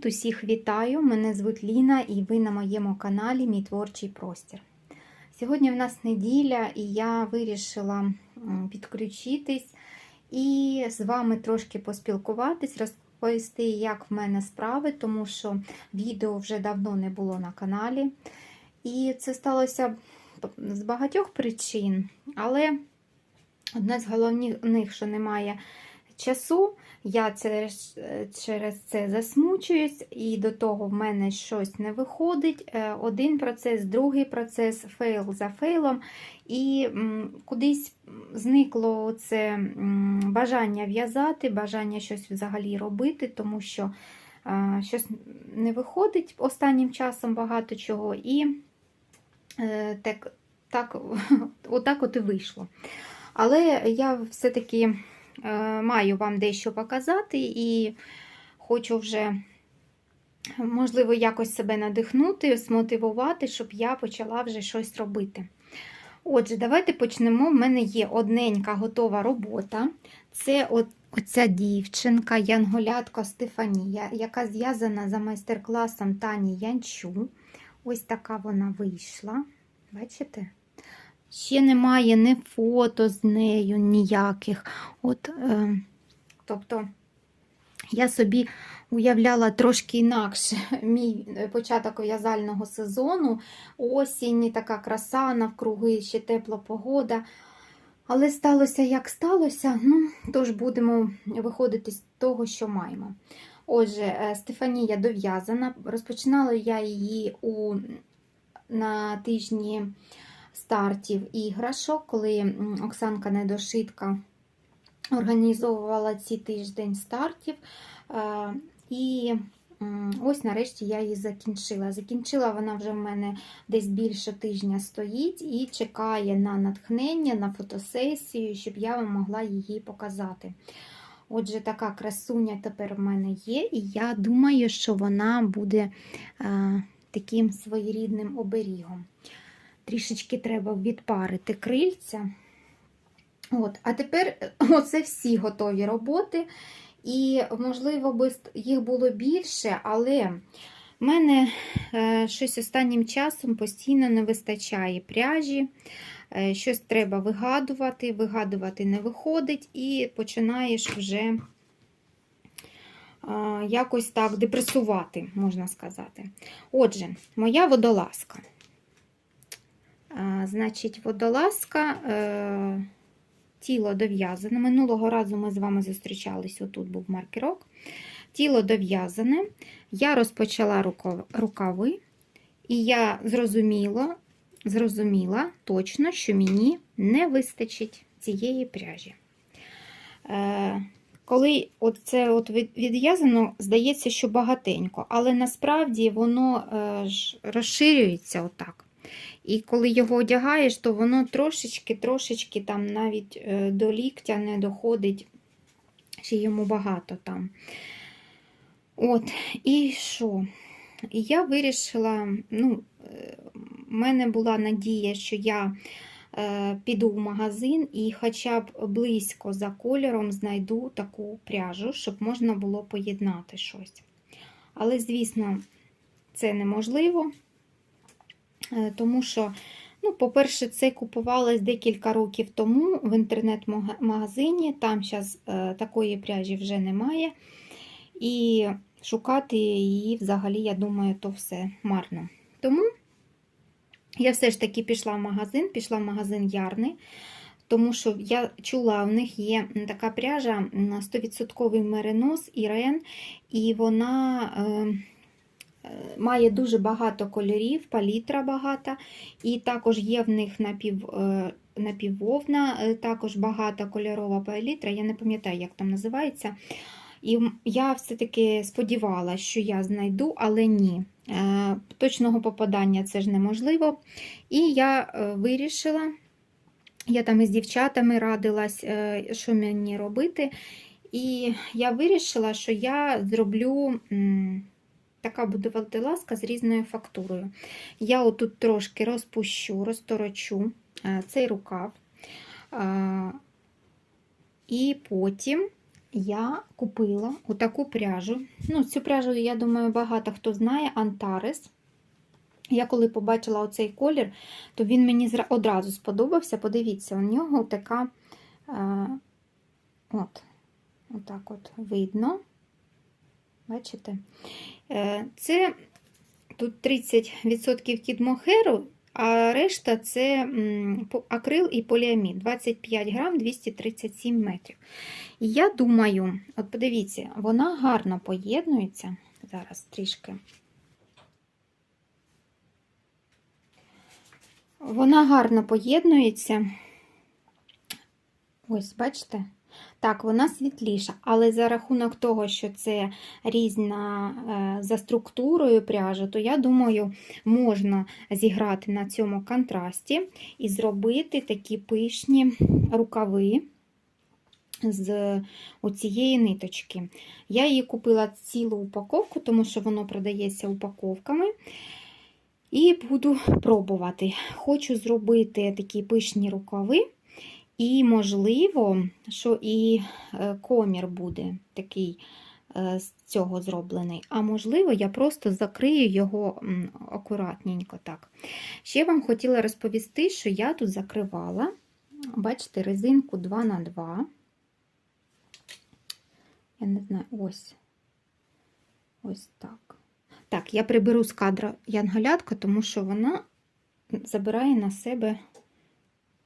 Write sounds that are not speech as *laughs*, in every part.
Привіт! Усіх вітаю! Мене звуть Ліна і ви на моєму каналі Мій творчий простір. Сьогодні в нас неділя, і я вирішила підключитись і з вами трошки поспілкуватись, розповісти, як в мене справи, тому що відео вже давно не було на каналі. І це сталося з багатьох причин, але одна з головних, що немає часу. Я через, через це засмучуюсь, і до того в мене щось не виходить. Е, Один процес, другий процес, фейл за фейлом. І кудись зникло це бажання в'язати, бажання щось взагалі робити, тому що е, щось не виходить останнім часом багато чого. І е, так, так, *laughs* отак от і вийшло. Але я все-таки. Е, маю вам дещо показати і хочу вже, можливо, якось себе надихнути, змотивувати, щоб я почала вже щось робити. Отже, давайте почнемо. У мене є одненька готова робота. Це от, оця дівчинка, янголятка Стефанія, яка зв'язана за майстер-класом Тані Янчу. Ось така вона вийшла. Бачите? Ще немає ні фото з нею, ніяких. От, е, Тобто я собі уявляла трошки інакше *laughs* мій початок в'язального сезону. Осінь, така краса, навкруги ще тепла погода. Але сталося, як сталося, ну, тож будемо виходити з того, що маємо. Отже, Стефанія дов'язана. Розпочинала я її у, на тижні стартів іграшок, коли Оксанка Недошитка організовувала ці тиждень стартів. І ось нарешті я її закінчила. Закінчила вона вже в мене десь більше тижня стоїть і чекає на натхнення, на фотосесію, щоб я вам могла її показати. Отже, така красуня тепер в мене є, і я думаю, що вона буде а, таким своєрідним оберігом трішечки треба відпарити крильця. От. А тепер оце всі готові роботи. І, можливо, би їх було більше, але в мене е, щось останнім часом постійно не вистачає пряжі. Е, щось треба вигадувати, вигадувати не виходить, і починаєш вже якось так депресувати, можна сказати. Отже, моя водолазка. Значить, водолазка, е, тіло дов'язане. Минулого разу ми з вами зустрічались, отут був маркерок. Тіло дов'язане. Я розпочала рукави, і я зрозуміла, зрозуміла точно, що мені не вистачить цієї пряжі. Е, коли це от відв'язано, здається, що багатенько, але насправді воно е, розширюється отак. І коли його одягаєш, то воно трошечки-трошечки там навіть е, до ліктя не доходить, ще йому багато там. От, і що? І я вирішила, ну, в е, мене була надія, що я е, піду в магазин і хоча б близько за кольором знайду таку пряжу, щоб можна було поєднати щось. Але, звісно, це неможливо. Е, тому що, ну, по-перше, це купувалось декілька років тому в інтернет-магазині. Там зараз е, такої пряжі вже немає. І шукати її взагалі, я думаю, то все марно. Тому я все ж таки пішла в магазин, пішла в магазин Ярни. Тому що я чула, у них є така пряжа на 100% меринос Ірен, і вона е, Має дуже багато кольорів, палітра багата, і також є в них напів, е, напіввовна, е, також багата кольорова палітра, я не пам'ятаю, як там називається. І я все-таки сподівалася, що я знайду, але ні. Е, точного попадання це ж неможливо. І я вирішила, я там із дівчатами радилась, що мені робити. І я вирішила, що я зроблю. Така буде водолазка з різною фактурою. Я отут трошки розпущу, розторочу е, цей рукав, і потім я купила отаку пряжу. Ну, цю пряжу, я думаю, багато хто знає, Antares. Я коли побачила оцей колір, то він мені одразу сподобався. Подивіться, у нього така е, от, отак от видно. Бачите? Е, Це тут 30% кід мохеру, а решта це акрил і поліамід. 25 грам 237 метрів. Я думаю, от подивіться, вона гарно поєднується. Зараз трішки. Вона гарно поєднується. Ось, бачите? Так, вона світліша, але за рахунок того, що це різна е, за структурою пряжа, то я думаю, можна зіграти на цьому контрасті і зробити такі пишні рукави з оцієї ниточки. Я її купила цілу упаковку, тому що воно продається упаковками. І буду пробувати. Хочу зробити такі пишні рукави. І, можливо, що і е, комір буде такий е, з цього зроблений. А можливо, я просто закрию його акуратненько так. Ще вам хотіла розповісти, що я тут закривала, бачите, резинку 2х2. Я не знаю, ось. Ось так. Так, я приберу з кадра янголятка, тому що вона забирає на себе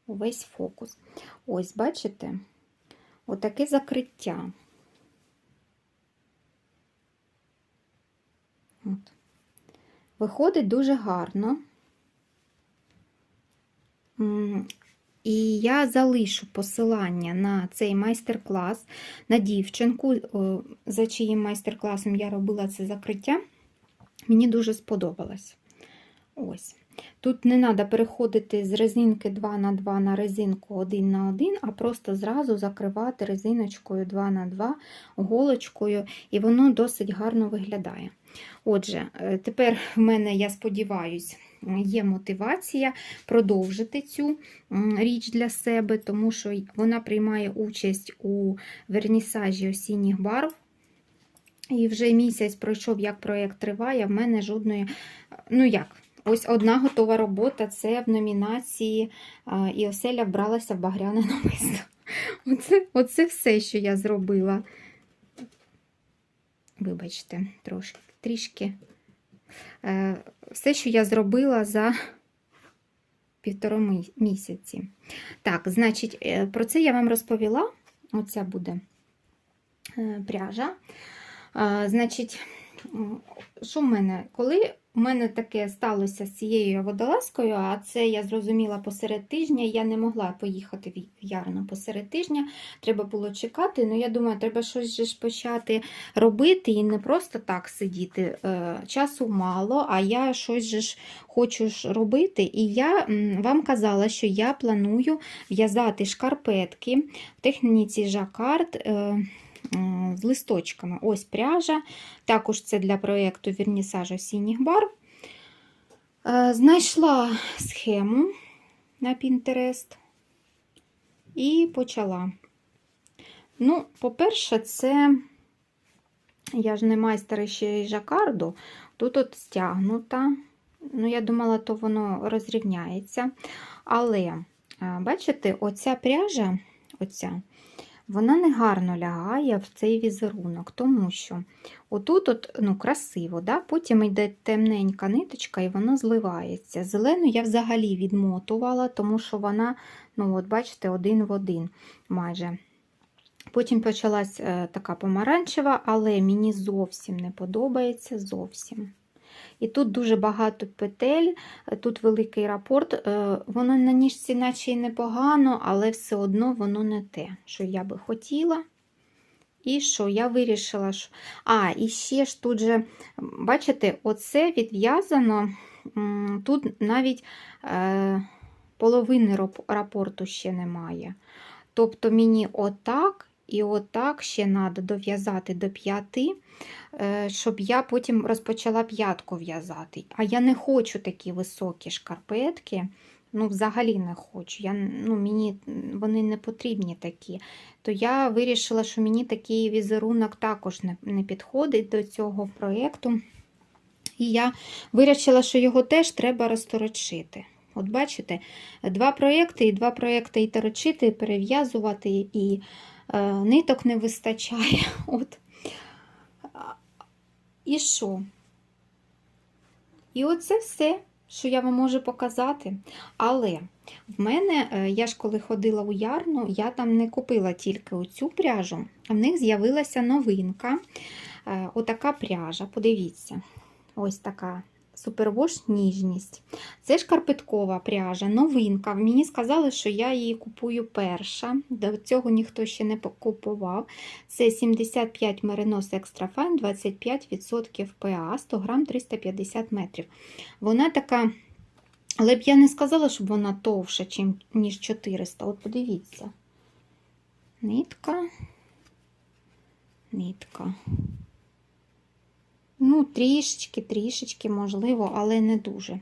увесь фокус. Ось, бачите? Отаке закриття. От. Виходить дуже гарно. І я залишу посилання на цей майстер-клас на дівчинку, за чиїм майстер-класом я робила це закриття. Мені дуже сподобалось. Ось. Тут не треба переходити з резинки 2 на 2 на резинку 1 на 1, а просто зразу закривати резиночкою 2 на 2 голочкою, і воно досить гарно виглядає. Отже, е, тепер в мене, я сподіваюся, є мотивація продовжити цю річ для себе, тому що вона приймає участь у вернісажі осінніх барв. І вже місяць пройшов, як проєкт триває, в мене жодної, ну як, ось одна готова робота це в номінації І оселя вбралася в багряне намисто. *laughs* Оце, оце все, що я зробила. Вибачте, трошки, трішки. Е, Все, що я зробила за півтора місяці. Так, значить, е, про це я вам розповіла. Оця буде е, пряжа. Значить, що в мене? Коли у мене таке сталося з цією водолазкою, а це я зрозуміла посеред тижня, я не могла поїхати в Ярно посеред тижня, треба було чекати. Ну, я думаю, треба щось ж почати робити і не просто так сидіти. Е, Часу мало, а я щось ж хочу ж робити. І я вам казала, що я планую в'язати шкарпетки в техніці жакард. З листочками. Ось пряжа. Також це для проєкту Вірнісаж осінніх барв. Е, Знайшла схему на Pinterest і почала. Ну, по-перше, це я ж не майстер ще й жакарду. Тут от стягнута. Ну, я думала, то воно розрівняється. Але, е, бачите, оця пряжа, оця, вона не гарно лягає в цей візерунок, тому що отут от, ну, красиво, да? потім йде темненька ниточка і воно зливається. Зелену я взагалі відмотувала, тому що вона, ну, от бачите, один в один майже. Потім почалась е, така помаранчева, але мені зовсім не подобається. Зовсім. І тут дуже багато петель, тут великий рапорт. Е, Воно на ніжці наче й непогано, але все одно воно не те, що я би хотіла. І що я вирішила, що. А, і ще ж тут же, бачите, оце відв'язано, тут навіть е, половини рапорту ще немає. Тобто мені отак і отак ще треба дов'язати до п'яти, е, щоб я потім розпочала п'ятку в'язати. А я не хочу такі високі шкарпетки. ну, взагалі не хочу. Я, ну, Мені вони не потрібні такі. То я вирішила, що мені такий візерунок також не, не підходить до цього проєкту. І я вирішила, що його теж треба розторочити. От бачите, два проєкти, і два проєкти і торочити, і перев'язувати, і е, ниток не вистачає. *laughs* От. І що? І оце все, що я вам можу показати. Але в мене, е, я ж коли ходила у ярну, я там не купила тільки оцю пряжу, а в них з'явилася новинка. Е, Отака пряжа, подивіться, ось така супервош ніжність. Це шкарпеткова пряжа, новинка. Мені сказали, що я її купую перша. До цього ніхто ще не купував. Це 75 меринос Fine, 25% ПА, 100 грам 350 метрів. Вона така, але б я не сказала, щоб вона товша, ніж 400. От подивіться. Нитка. Нитка. Ну, трішечки, трішечки, можливо, але не дуже.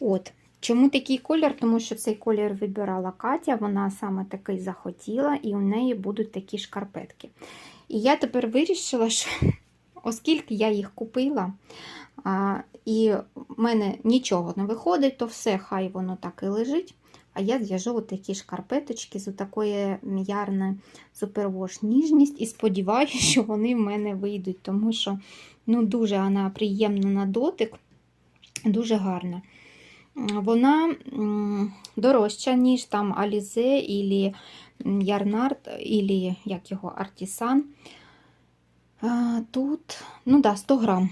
От. Чому такий колір? Тому що цей колір вибирала Катя, вона саме такий захотіла, і у неї будуть такі шкарпетки. І я тепер вирішила, що *laughs* оскільки я їх купила, а, і в мене нічого не виходить, то все, хай воно так і лежить. А я зв'яжу такі шкарпеточки з такої м'ярної супервош ніжність і сподіваюся, що вони в мене вийдуть, тому що ну, дуже вона приємна на дотик, дуже гарна. Вона дорожча, ніж там Alize і Ярнард, і як його Артісан. Тут, ну да, 100 грам.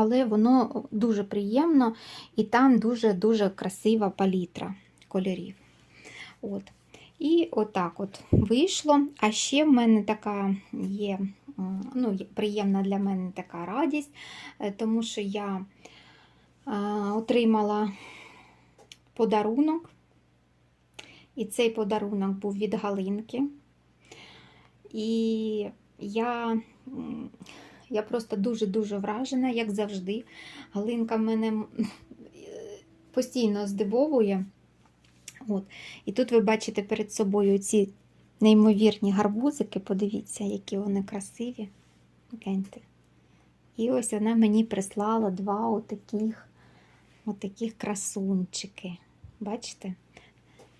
Але воно дуже приємно і там дуже-дуже красива палітра кольорів. От. І отак от вийшло. А ще в мене така є ну, приємна для мене така радість, е, тому що я отримала подарунок. І цей подарунок був від Галинки. І я я просто дуже-дуже вражена, як завжди. Галинка мене *laughs* постійно здивовує. От. І тут ви бачите перед собою ці неймовірні гарбузики, подивіться, які вони красиві. Гляньте. І ось вона мені прислала два отаких, отаких красунчики. Бачите?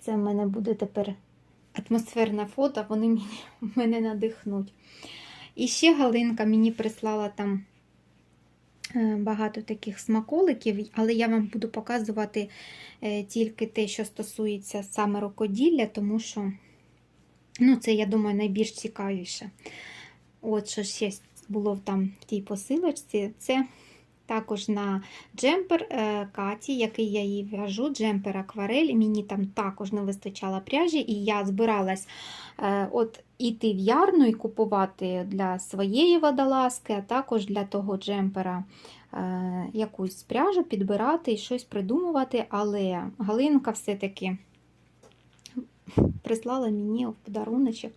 Це в мене буде тепер атмосферне фото, вони *laughs* мене надихнуть. І ще Галинка мені прислала там е, багато таких смаколиків, але я вам буду показувати е, тільки те, що стосується саме рукоділля, тому що ну, це, я думаю, найбільш цікавіше. От що ще було там в тій посилочці, це також на джемпер е, Каті, який я їй в'яжу, джемпер акварель. Мені там також не вистачало пряжі, і я збиралась от іти в ярну і купувати для своєї водолазки, а також для того джемпера е, якусь пряжу підбирати і щось придумувати. Але Галинка все-таки прислала мені в подаруночок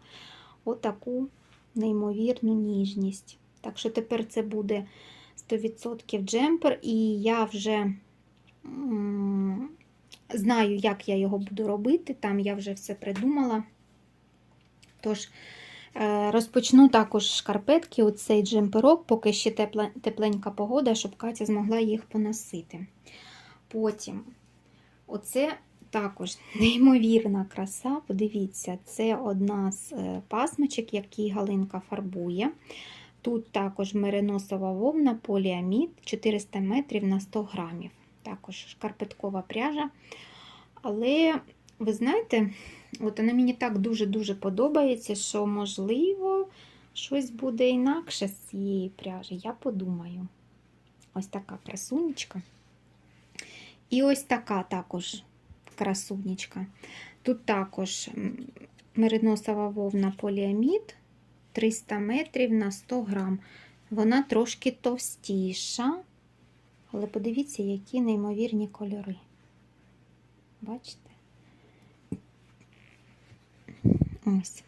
отаку неймовірну ніжність. Так що тепер це буде 100% джемпер, і я вже знаю, як я його буду робити. Там я вже все придумала. Тож, е, розпочну також шкарпетки, оцей джемперок, поки ще тепленька погода, щоб Катя змогла їх поносити. Потім, оце також *laughs* неймовірна краса. Подивіться, це одна з е, пасмочок, які Галинка фарбує. Тут також мериносова вовна, поліамід 400 метрів на 100 грамів. Також шкарпеткова пряжа. Але, ви знаєте, От вона мені так дуже-дуже подобається, що, можливо, щось буде інакше з цієї пряжі. Я подумаю. Ось така красунечка. І ось така також красунечка. Тут також мериносова вовна поліамід 300 метрів на 100 грам. Вона трошки товстіша, але подивіться, які неймовірні кольори. Бачите? Ось.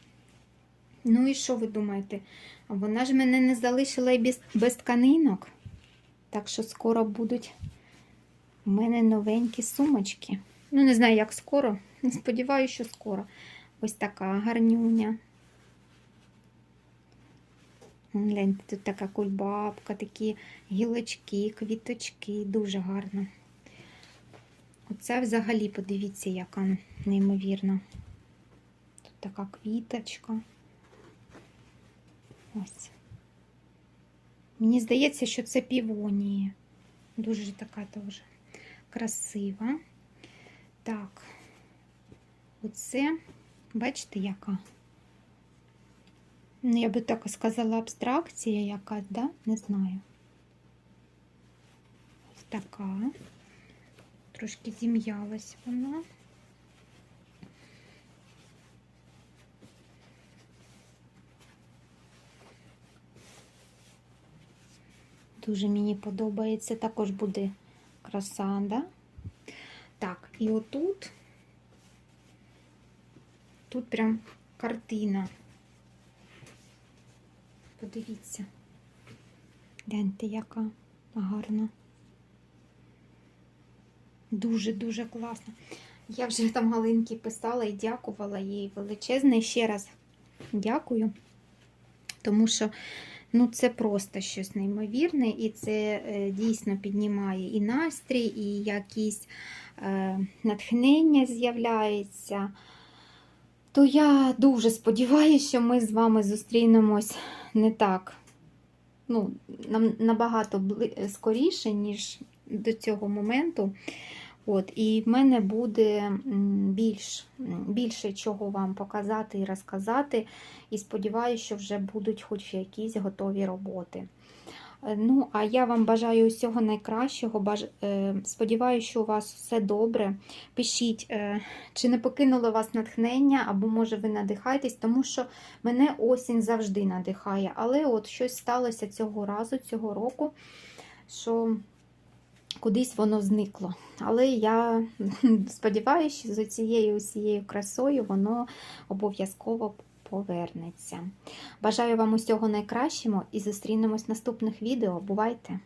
Ну і що ви думаєте? Вона ж мене не залишила і без, без тканинок. Так що скоро будуть У мене новенькі сумочки. Ну, не знаю, як скоро. Сподіваюся, що скоро. Ось така гарнюня. Гляньте, тут така кульбабка, такі гілочки, квіточки, дуже гарно. Оце взагалі, подивіться, яка неймовірна. Тут така квіточка. Ось. Мені здається, що це півонія. Дуже така теж красива. Так, оце, бачите, яка? Ну, я би так сказала, абстракція якась, да? Не знаю. Ось така. Трошки зім'ялась вона. Дуже мені подобається. Також буде краса, да? Так, і отут, тут прям картина. Подивіться. Гляньте, яка гарна. Дуже-дуже класно. Я вже там Галинки писала і дякувала їй величезне. Ще раз дякую, тому що ну, це просто щось неймовірне, і це е, дійсно піднімає і настрій, і якісь е, натхнення з'являється. То я дуже сподіваюся, що ми з вами зустрінемось не так, ну, нам набагато скоріше, ніж до цього моменту. От, і в мене буде більш, більше чого вам показати і розказати. І сподіваюся, що вже будуть хоч якісь готові роботи. Е, Ну, а я вам бажаю усього найкращого. Е, Сподіваюся, що у вас все добре. Пишіть, е, чи не покинуло вас натхнення, або може ви надихаєтесь, тому що мене осінь завжди надихає. Але от щось сталося цього разу, цього року, що кудись воно зникло. Але я *laughs* сподіваюся, що з цією усією красою воно обов'язково повернеться. Бажаю вам усього найкращого і зустрінемось в наступних відео. Бувайте!